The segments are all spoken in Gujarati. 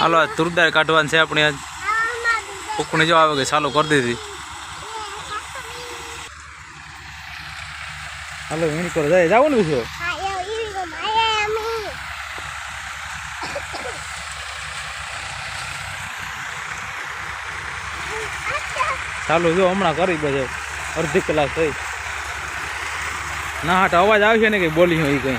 હાલો તુરદાર કાઢવાની છે આપણે આજ ઉકણી જો આવે કે ચાલુ કરી દીધી હાલો વીણી કરો જાય જવાનું છે ચાલુ જો હમણાં કરી બધે અડધી કલાક થઈ ના હાટ અવાજ આવશે ને કઈ બોલી એ કઈ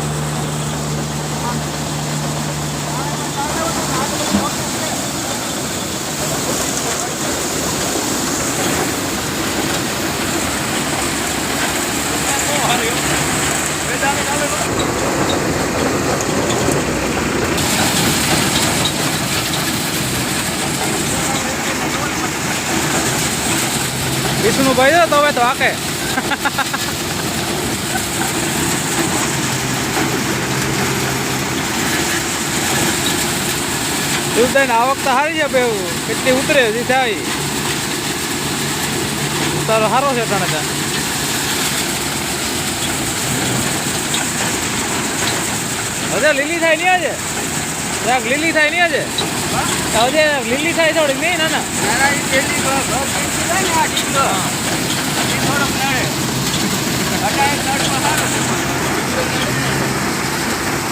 વિષ્ણુભાઈ તો તમે તો આકે દૂધદાન આ વખતે હારી છે પેવું કેટલી ઉતરે હજી થાય તારો સારો છે તને ત્યાં હજાર લીલી થાય નહીં આજે રાખ લીલી થાય નહીં આજે આજે લીલી થાય થોડી નહીં ના ના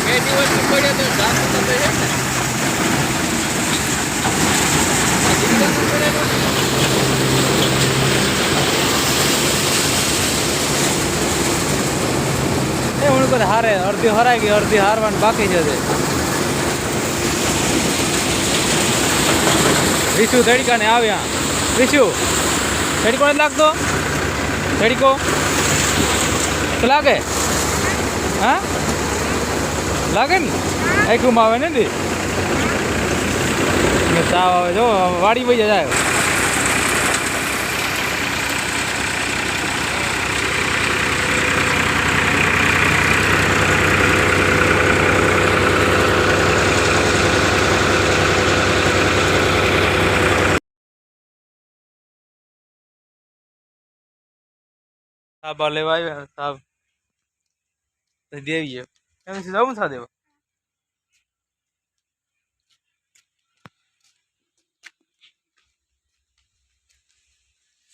બે દિવસ પડ્યો તો ધામ એ હું હારે અડધી હરાઈ ગઈ અડધી હારવાનું બાકી છે રીસુ તડકાને આવ્યા રીસુ તડકો નથી લાગતો તડકો લાગે હા લાગે ને આખું આવે ને સાવ આવે જો વાડી ભાઈ જાય साहब वाले भाई साहब देविए আমি যাবো সা দেব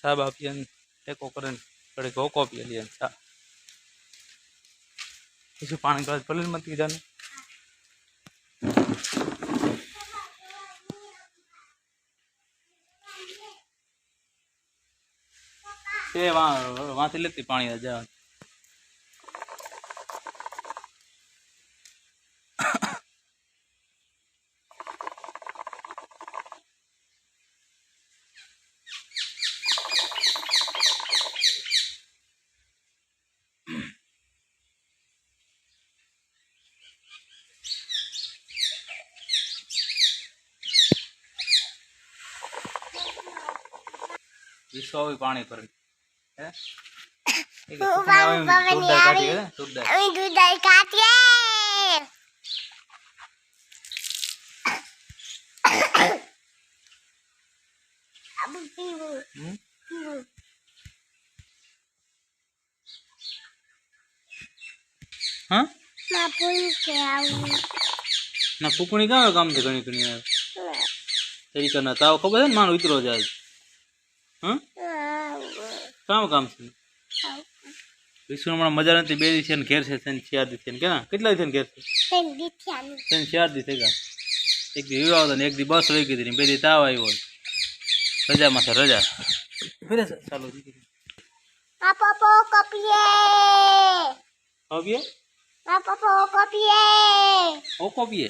સાહેબ આપીએ એક ઓકરન કડે ગો કોપી લઈએ સા પછી પાણી ગળાજ પલેન મત કીધા ને તે વાંચી લેતી પાણી હજાર વિશ્વ પાણી પર Eh, gitu. Pukuni ya? nah, kau kamu di ini tuh nih. Tadi iya. karena tahu kau bener kan malu itu loh jadi. Hah? Iya. કામ કામ છે વિષ્ણુ હમણાં મજા નથી બે દિવસે ઘેર છે તેને ચાર દિવસે કે કેટલા દિવસે ઘેર છે તેને ચાર દિવસે ગયા એક દી વિવાહ હતો ને એક દી બસ વહી ગઈ હતી બે દી તાવ આવ્યો રજામાં છે રજા ફરે ચાલો કપીએ કપીએ ઓ કપીએ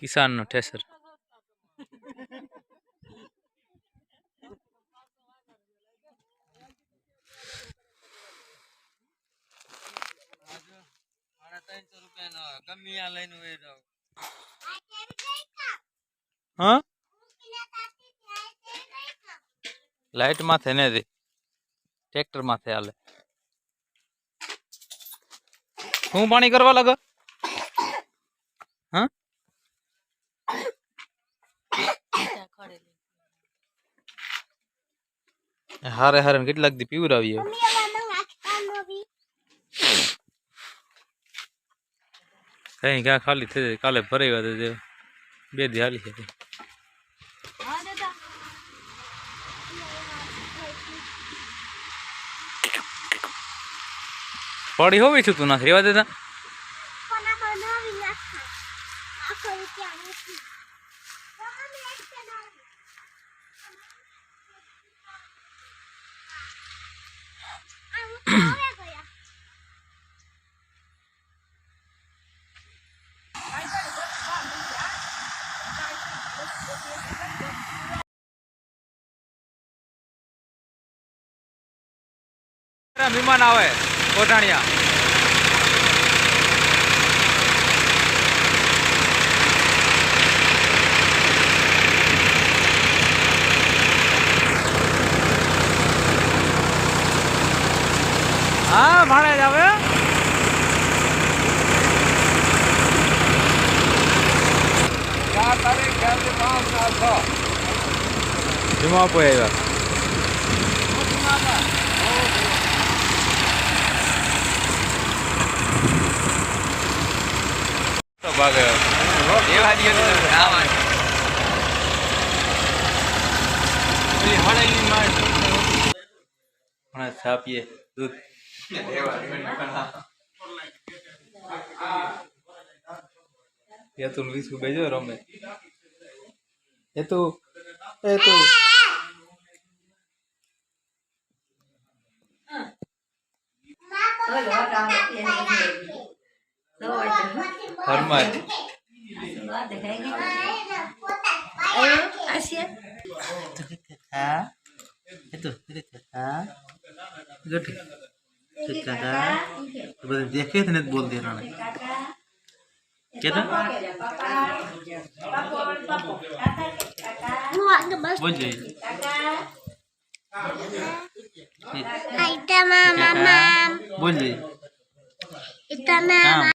किसान नो ठेसर हाँ? लाइट माथे ने दे ट्रैक्टर माथे आले तू पानी करवा लगा हाँ हारे हारे ने कितनी लगती प्यूर आवी है कहीं क्या खाली थे काले भरे हुए थे बेदी हाली है पड़ी हो भी तू तो ना खरीवा देता વિમાન આવે કોઠાણિયા હા ભાડે જ આવે ચાર તારીખ ચારથી પાંચ ચાર છ ધીમા આવ્યા 막아요. 대화리였는데 나와. 우리 하나님 말. 하나 잡이에 두. ये तुम भी सुबह जो रहो मैं ये तो ये तो तो लो डाउन ये नहीं तो hormat ayo Asia itu kita itu kita itu kita Kita mama Boleh. mama.